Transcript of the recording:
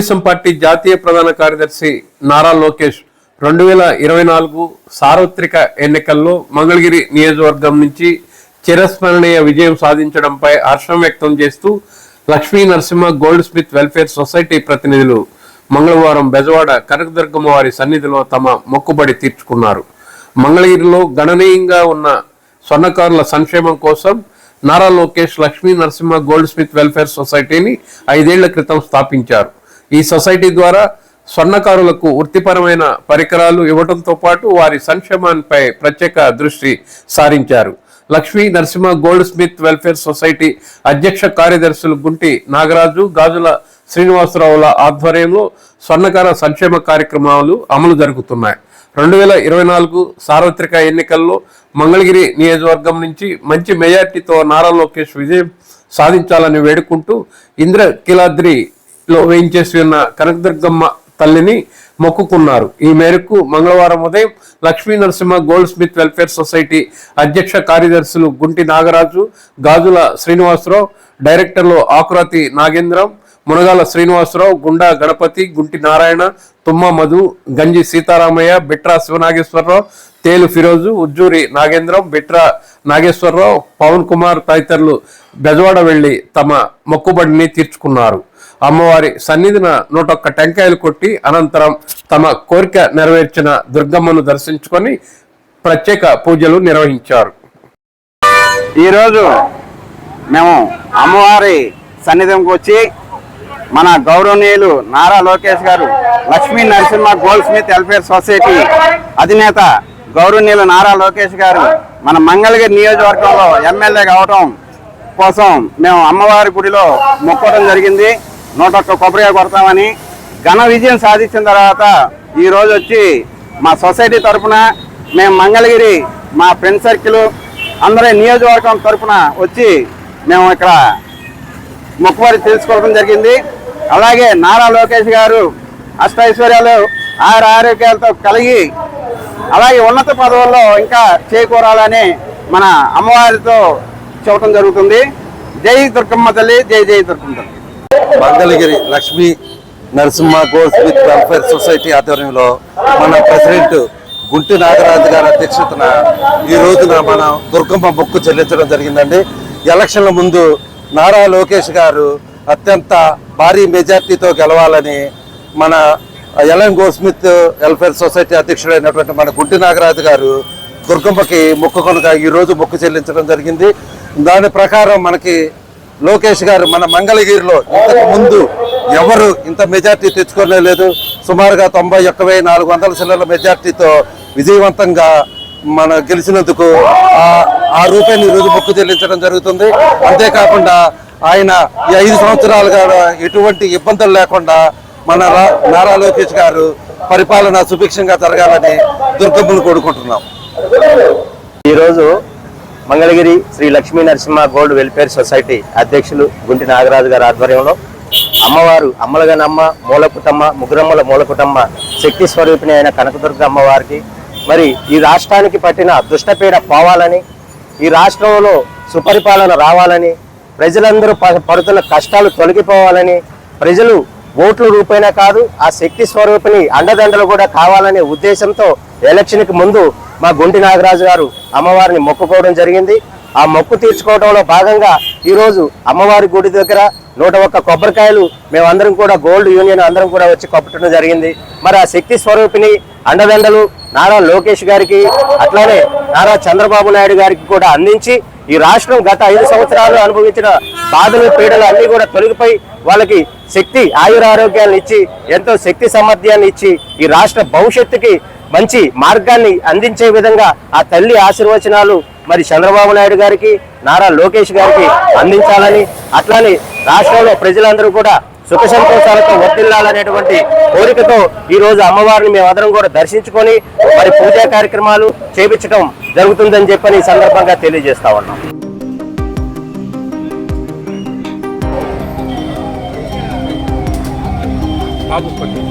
Telugu Desam party జాతీయ ప్రధాన కార్యదర్శి నారా లోకేష్ రెండు వేల ఇరవై నాలుగు సార్వత్రిక ఎన్నికల్లో మంగళగిరి నియోజకవర్గం నుంచి చిరస్మరణీయ విజయం సాధించడంపై హర్షం వ్యక్తం చేస్తూ Lakshmi Narasimha goldsmith welfare society ప్రతినిధులు మంగళవారం బెజవాడ కనకదుర్గమ్మ వారి సన్నిధిలో తమ మొక్కుబడి తీర్చుకున్నారు. మంగళగిరిలో గణనీయంగా ఉన్న స్వర్ణకారుల సంక్షేమం కోసం Nara Lokesh Lakshmi Narasimha goldsmith welfare సొసైటీని ఐదేళ్ళ క్రితం స్థాపించారు. ఈ సొసైటీ ద్వారా స్వర్ణకారులకు వృత్తిపరమైన పరికరాలు ఇవ్వడంతో పాటు వారి సంక్షేమాన్పై ప్రత్యేక దృష్టి సారించారు. Lakshmi Narasimha goldsmith welfare society అధ్యక్ష కార్యదర్శులు గుంటి నాగరాజు గాజుల శ్రీనివాసరావుల ఆధ్వర్యంలో స్వర్ణకార సంక్షేమ కార్యక్రమాలు అమలు జరుగుతున్నాయి. రెండు వేల ఇరవై నాలుగు సార్వత్రిక ఎన్నికల్లో మంగళగిరి నియోజకవర్గం నుంచి మంచి మెజార్టీతో నారా లోకేష్ విజయం సాధించాలని వేడుకుంటూ ఇంద్ర లో వేయించేసి ఉన్న కనకదుర్గమ్మ తల్లిని మొక్కుకున్నారు. ఈ మేరకు మంగళవారం ఉదయం Lakshmi Narasimha goldsmith welfare society అధ్యక్ష కార్యదర్శులు గుంటి నాగరాజు గాజుల శ్రీనివాసరావు డైరెక్టర్లు ఆకురాతి నాగేంద్రం మునగాల శ్రీనివాసరావు గుండా గణపతి గుంటి నారాయణ తుమ్మ మధు గంజి సీతారామయ్య బిట్రా శివనాగేశ్వరరావు తేలు ఫిరోజు ఉజ్జూరి నాగేంద్రం బిట్రా నాగేశ్వరరావు పవన్ కుమార్ తదితరులు బెజవాడ వెళ్ళి తమ మొక్కుబడిని తీర్చుకున్నారు. అమ్మవారి సన్నిధిన నూటొక్క టెంకాయలు కొట్టి అనంతరం తమ కోరిక నెరవేర్చిన దుర్గమ్మను దర్శించుకొని ప్రత్యేక పూజలు నిర్వహించారు. ఈరోజు మేము అమ్మవారి సన్నిధికి వచ్చి మన గౌరవనీయులు నారా లోకేష్ గారు Lakshmi Narasimha goldsmith welfare society అధినేత గౌరవనీయులు నారా లోకేష్ గారు మన మంగళగిరి నియోజకవర్గంలో ఎమ్మెల్యే కావడం కోసం మేము అమ్మవారి గుడిలో మొక్కడం జరిగింది. నూట ఒక్క కొబ్బరిగా కొడతామని ఘన విజయం సాధించిన తర్వాత ఈ రోజు వచ్చి మా సొసైటీ తరఫున మేము మంగళగిరి మా ఫ్రెండ్ సర్కిల్ అందరి నియోజకవర్గం తరఫున వచ్చి మేము ఇక్కడ మొక్కుబడి తెలుసుకోవడం జరిగింది. అలాగే నారా లోకేష్ గారు అష్టైశ్వర్యాలు ఆరు ఆరోగ్యాలతో కలిగి అలాగే ఉన్నత పదవుల్లో ఇంకా చేకూరాలని మన అమ్మవారితో చూడటం జరుగుతుంది. జై దుర్గమ్మ తల్లి జై జై దుర్గమ్మ తల్లి. Mangalagiri Lakshmi Narasimha goldsmith welfare society ఆధ్వర్యంలో మన ప్రెసిడెంట్ గుంటి నాగరాజు గారి అధ్యక్షతన ఈ రోజున మన దుర్గమ్మ మొక్కు చెల్లించడం జరిగిందండి. ఎలక్షన్ల ముందు నారా లోకేష్ గారు అత్యంత భారీ మెజార్టీతో గెలవాలని మన L N goldsmith welfare society అధ్యక్షుడైనటువంటి మన గుంటి నాగరాజు గారు దుర్గమ్మకి మొక్కు కొనుక ఈ రోజు మొక్కు చెల్లించడం జరిగింది. దాని ప్రకారం మనకి లోకేష్ గారు మన మంగళగిరిలో ఇంతకు ముందు ఎవరు ఇంత మెజార్టీ తెచ్చుకోలేదు సుమారుగా తొంభై ఒక్క వెయ్యి నాలుగు వందల చిల్లర మెజార్టీతో విజయవంతంగా మన గెలిచినందుకు ఆ- రూపాయిని ఈరోజు మొక్కు చెల్లించడం జరుగుతుంది. అంతేకాకుండా ఆయన ఈ ఐదు సంవత్సరాలుగా ఎటువంటి ఇబ్బందులు లేకుండా మన రా- నారా లోకేష్ గారు పరిపాలన సుభిక్షంగా జరగాలని దుర్గమ్మను కోరుకుంటున్నాం. ఈరోజు Mangalagiri Shri Lakshmi Narasimha gold welfare society అధ్యక్షులు గుంటి నాగరాజు గారి ఆధ్వర్యంలో అమ్మవారు అమ్మలగనమ్మ మూలకుటమ్మ ముగ్గురమ్మల మూలకుటమ్మ శక్తి స్వరూపిణి అయిన కనకదుర్గ అమ్మవారికి. మరి ఈ రాష్ట్రానికి పట్టిన దుష్టపీడ పోవాలని ఈ రాష్ట్రంలో సుపరిపాలన రావాలని ప్రజలందరూ ప- పడుతున్న కష్టాలు తొలగిపోవాలని ప్రజలు ఓట్ల రూపైనా కాదు ఆ శక్తి స్వరూపిణి అండదండలు కూడా కావాలనే ఉద్దేశంతో ఎలక్షన్కి ముందు మా గుంటి నాగరాజు గారు అమ్మవారిని మొక్కుకోవడం జరిగింది. ఆ మొక్కు తీర్చుకోవడంలో భాగంగా ఈరోజు అమ్మవారి గుడి దగ్గర నూట ఒక్క కొబ్బరికాయలు మేమందరం కూడా గోల్డ్ యూనియన్ అందరం కూడా వచ్చి కొప్పటం జరిగింది. మరి ఆ శక్తి స్వరూపిణి అండదండలు నారా లోకేష్ గారికి అట్లానే నారా చంద్రబాబు నాయుడు గారికి కూడా అందించి ఈ రాష్ట్రం గత ఐదు సంవత్సరాలు అనుభవించిన బాధలు పీడలు అన్నీ కూడా తొలగిపోయి వాళ్ళకి శక్తి ఆయుర ఆరోగ్యాన్ని ఇచ్చి ఎంతో శక్తి సామర్థ్యాన్ని ఇచ్చి ఈ రాష్ట్ర భవిష్యత్తుకి మంచి మార్గాన్ని అందించే విధంగా ఆ తల్లి ఆశీర్వచనాలు మరి చంద్రబాబు నాయుడు గారికి నారా లోకేష్ గారికి అందించాలని అట్లానే రాష్ట్రంలో ప్రజలందరూ కూడా సుఖ సంతోషాలతో వర్తిల్లాలనేటువంటి కోరికతో ఈ రోజు అమ్మవారిని మేమందరం కూడా దర్శించుకొని మరి పూజా కార్యక్రమాలు చేపించడం జరుగుతుందని చెప్పని ఈ సందర్భంగా తెలియజేస్తా ఉన్నాం. బాబు కొంచెం